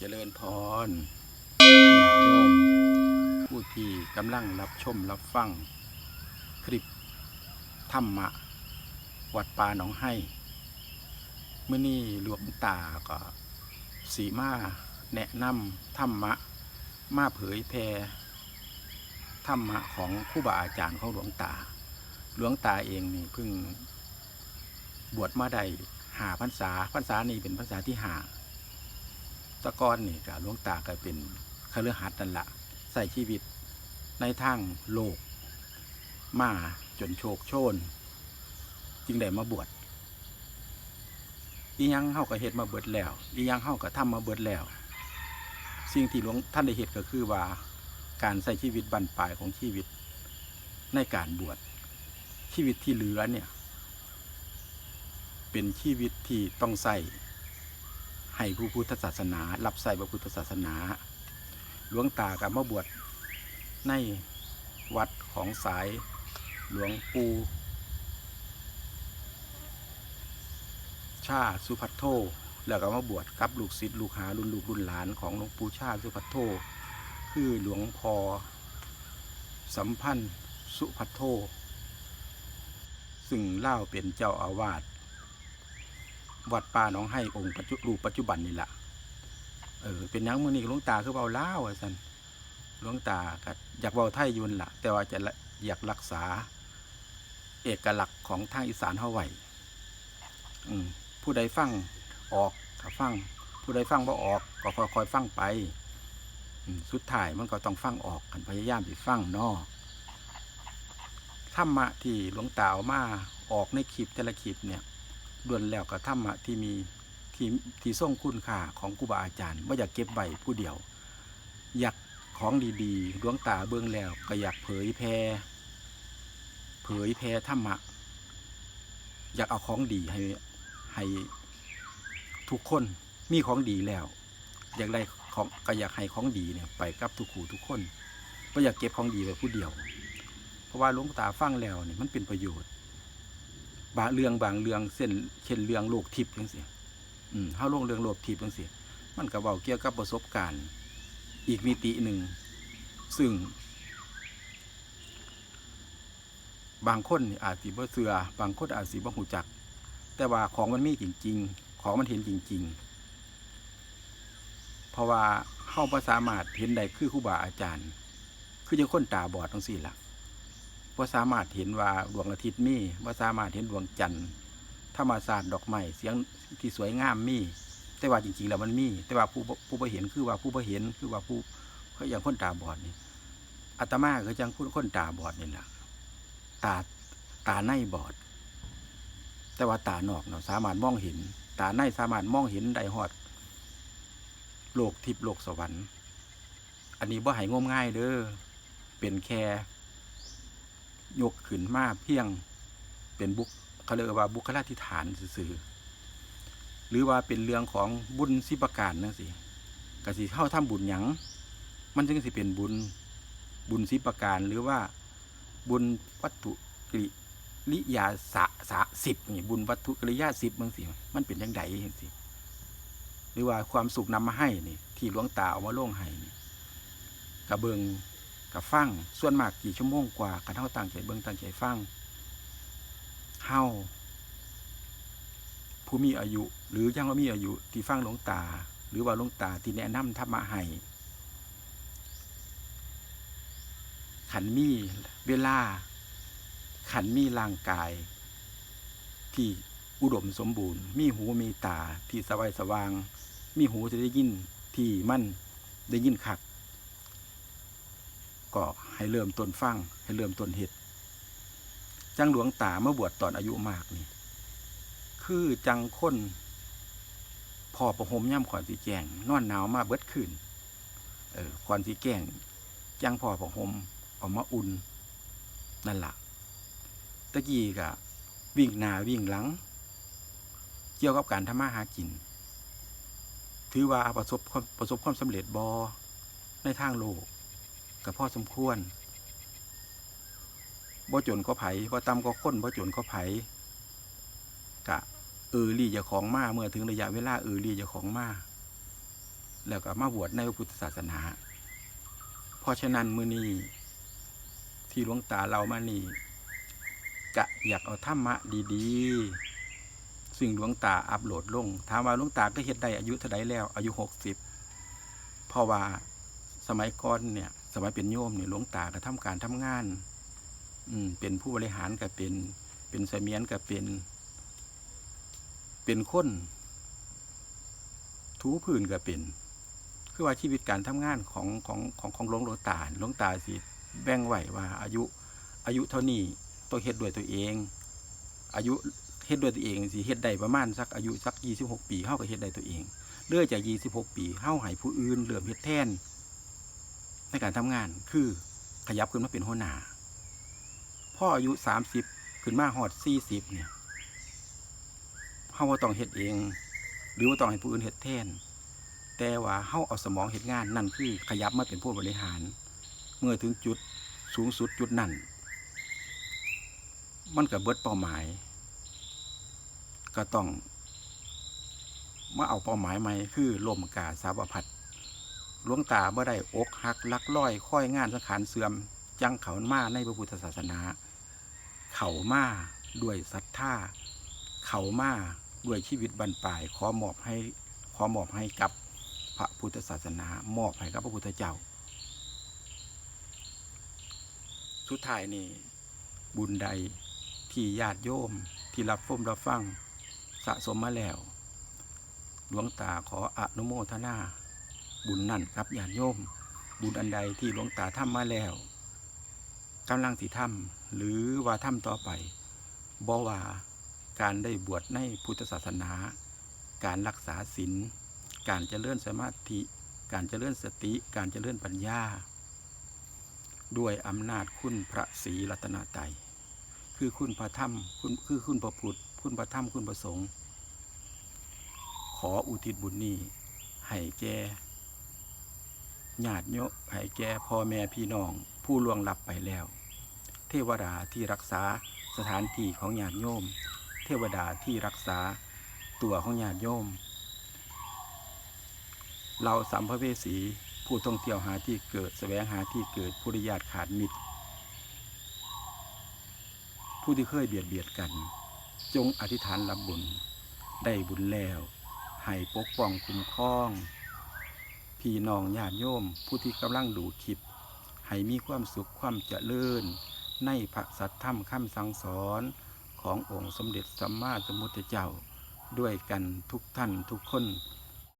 เจริญพรญาติโยมผู้ที่กำลังรับชมรับฟัง คลิปธรรมะ วัดป่าหนองให้เมื่อนี้หลวงตาก็สีมาแนะนำธรรมะ มาเผยแพร่ธรรมะของครูบาอาจารย์ของหลวงตา หลวงตาเองนี่เพิ่งบวชมาได้หาพรรษาพรรษานี้เป็นพรรษาที่หา ตะกอนนี่ก็หลวงตาก็เป็นคฤหัสถ์นั่นละใส่ชีวิตในทางโลก มาจนโชคโชน จึงได้มาบวชอียังเฮาก็เฮ็ดมาเบิดแล้วอียังเฮาก็ทำมาเบิดแล้ว สิ่งที่หลวงท่านได้เฮ็ดก็คือว่าการใช้ชีวิตบรรปลายของชีวิต ในการบวชชีวิตที่เหลือเนี่ย เป็นชีวิตที่ต้องใส่ ให้ผู้พุทธศาสนา รับใส่พระพุทธศาสนาหลวงตากับมาบวชในวัดของสายหลวงปู่ชาสุพัทโทแล้วก็มาบวชกับลูกศิษย์ลูกหารุ่นลูกรุ่นหลานของหลวงปู่ชาสุพัทโทคือหลวงพอสัมพันธ์สุพัทโทซึ่งเล่าเป็นเจ้าอาวาส วัดป่าหน้องให้องค์ปัจจุรูปปัจจุบันนี่แหละเออเป็นหยังมือนี้หลวงตาคือเบาเล่าวว่าสันหลวงตาก็อยากเบาไทยอยุนละแต่ว่าจะอยากรักษา เอกลักษณ์ของทางอีสานเฮาไหวอืมผู้ใดฟังออกก็ฟัง ผู้ใดฟังบ่ออก ก็ค่อยๆฟังไปสุดท้ายมันก็ต้องฟังออกกันพยายามที่ฟังนอกธรรมะที่หลวงตาเอามาออกในคลิปแต่ละคลิปเนี่ย ล้วนแล้วก็ธรรมะที่มีที่ที่ทรงคุณค่าของครูบาอาจารย์ว่าอยากเก็บไว้ผู้เดียว อยากของดีๆหลวงตาเบื้องแล้วก็อยากเผยแพร่เผยแพร่ธรรมะ อยากเอาของดีให้ให้ทุกคนมีของดีแล้ว อยากได้ของก็อยากให้ของดีเนี่ยไปกับทุกคู่ทุกคนไม่อยากเก็บของดีไว้ผู้เดียว เพราะว่าหลวงตาฟังแล้วเนี่ยมันเป็นประโยชน์ บางเรื่องบางเรื่องเส้นเช่นเรื่องโลกทิพย์จังซี่อืมเฮาลงเรื่องโลกทิพย์จังซี่มันก็เว้าเกี่ยวกับประสบการณ์ อีกมิติหนึ่ง ซึ่ง บางคนอาจสิบ่เชื่อบางคนอาจสิบ่ฮู้จัก แต่ว่าของมันมีจริง ๆ ของมันเห็นจริง ๆ เพราะว่าเฮาบ่สามารถเห็นได้คือครูบาอาจารย์ คือจังคนตาบอดจังซี่ล่ะ ว่าสามารถเห็นว่าดวงอาทิตย์มีว่าสามารถเห็นดวงจันทร์ธรรมศาสตร์ดอกไม้เสียงที่สวยงามมี แต่ว่าจริงๆแล้วมันมี แต่ว่าผู้ผู้บ่เห็นคือว่าผู้บ่เห็นคือว่าผู้เขาอย่างคนตาบอดนี่อาตมาคือจังคนคนตาบอดนี่แหละตาตาในบอด แต่ว่าตานอกเนาะสามารถมองเห็น ตาในสามารถมองเห็นได้ฮอดโลกทิพย์โลกสวรรค์ อันนี้บ่ให้งมง่ายเด้อเป็นแค่ ยกขึ้นมาเพียงเป็นบุคเขาเรียกว่าบุคลาธิฐานสื่อหรือว่าเป็นเรื่องของบุญสิประการนั่นสิกสิเข้าทำบุญหยังมันจึงสิเป็นบุญบุญสิประการหรือว่าบุญวัตถุกิริยาสะสะสิบนี่บุญวัตถุกิริยาสิบบางสิมันเป็นยังไงจังสิหรือว่าความสุขนำมาให้นี่ที่หลวงตาเอามาล่วงให้นี่กระเบิง กับฟังส่วนมากกี่ชั่วโมงกว่ากันเท่าตั้งใจเบิ้งตั้งใจฟังเฮาผู้มีอายุ หรือยังว่ามีอายุที่ฟังหลวงตา หรือว่าหลวงตาที่แนะนำธรรมะให้ขันมีเวลา ขันมีร่างกาย ที่อุดมสมบูรณ์ มีหูมีตาที่สว่างสว่าง มีหูจะได้ยินที่มั่นได้ยินคัก ก็ให้เริ่มต้นฟังให้เริ่มต้นเห็ดจังหลวงตาเมื่อบวชตอนอายุมากนี่ คือจังค้นพอประหมย่ำขอนสีแจงนอนหนาวมาเบิดคืนเออขอนสีแกงจังพอประหมออกมาอุ่นนั่นละตะกี้กะวิ่งหน้าวิ่งหลัง เกี่ยวกับการทำมาหากิน ถือว่าประสบควาประสบความสำเร็จบอในทางโลก กับพ่อสมควรบ่จนก็ไผบ่ต่ำก็ค้นบ่จนก็ไผกะเออรีจะของมาเมื่อถึงระยะเวลาเออรีจะของมาแล้วก็มาบวชในพระพุทธศาสนา เพราะฉะนั้นมือนี้ที่หลวงตาเรามานี่กะอยากเอาธรรมะดีๆ ซึ่งหลวงตาอัปโหลดลง ถามว่าหลวงตาก็เฮ็ดได้อายุเท่าไดแล้ว อายุหกสิบเพราะว่าสมัยก่อนเนี่ย สมัยเป็นโยมเนี่ยหลวงตาก็ทำการทำงาน อืมเป็นผู้บริหารก็เป็น เป็นเสมียนก็เป็น เป็นคน ถูพื้นก็เป็น คือว่าชีวิตการทำงานของของของของหลวงหลวงตาหลวงตาสิแบ่งไหวว่าอายุอายุเท่านี้ต้องเฮ็ดด้วยตัวเอง อายุเฮ็ดด้วยตัวเองสิเฮ็ดได้ประมาณสักอายุสักยี่สิบหกปีเฮาก็เฮ็ดได้ตัวเองเลื่อยจากยี่สิบหกปีเฮาให้ผู้อื่นเริ่อมเฮ็ดแทนใน การทำงาน คือขยับขึ้นมาเป็นหัวหน้าพ่ออายุสามสิบขึ้นมาฮอดสี่สิบเนี่ยเฮาบ่ต้องเฮ็ดเอง หรือว่าต้องให้ผู้อื่นเฮ็ดแทน แต่ว่าเฮาเอาสมองเฮ็ดงานนั่นคือขยับมาเป็นผู้บริหาร เมื่อถึงจุดสูงสุดจุดนั้นมันก็เบิดเป้าหมาย ก็ต้องมาเอาเป้าหมายใหม่คือลมกาสาวพัด หลวงตาบ่ได้อกหักลักล้อยค่อยงานสังขารเสื่อม จังเขามาในพระพุทธศาสนา เขามาด้วยศรัทธาเขามาด้วยชีวิตบรรปลาย ขอมอบให้ขอมอบให้กับพระพุทธศาสนามอบให้กับพระพุทธเจ้า สุดท้ายนี่บุญใดที่ญาติโยมที่รับฟมรับฟังสะสมมาแล้ว หลวงตาขออนุโมทนา บุญนั่นครับญาติโยม บุญอันใดที่หลวงตาทำมาแล้วกำลังสิทำหรือว่าทำต่อไปบอว่าการได้บวชในพุทธศาสนา การรักษาศีลการเจริญสมาธิ การเจริญสติ การเจริญปัญญา ด้วยอำนาจคุณพระศรีรัตนตรัยคือคุณพระธรรมคุณคือคุณพระพุทธคุณพระธรรมคุณพระสงฆ์ขออุทิศบุญนี้ให้แก่ ญาติโยมให้แก่พ่อแม่พี่น้อง ผู้ล่วงลับไปแล้ว เทวดาที่รักษาสถานที่ของญาติโยม เทวดาที่รักษาตัวของญาติโยม เราสัมภเวสีผู้ท่องเที่ยวหาที่เกิดแสวงหาที่เกิดผู้ริญาตขาดมิตร ผู้ที่เคยเบียดเบียดกัน จงอธิษฐานรับบุญ ได้บุญแล้ว ให้ปกป้องคุ้มครอง พี่น้องญาติโยม ผู้ที่กำลังดูคลิป ให้มีความสุขความเจริญ ในพระสัทธรรมคำสั่งสอนขององค์สมเด็จสัมมาสัมพุทธเจ้า ด้วยกันทุกท่านทุกคน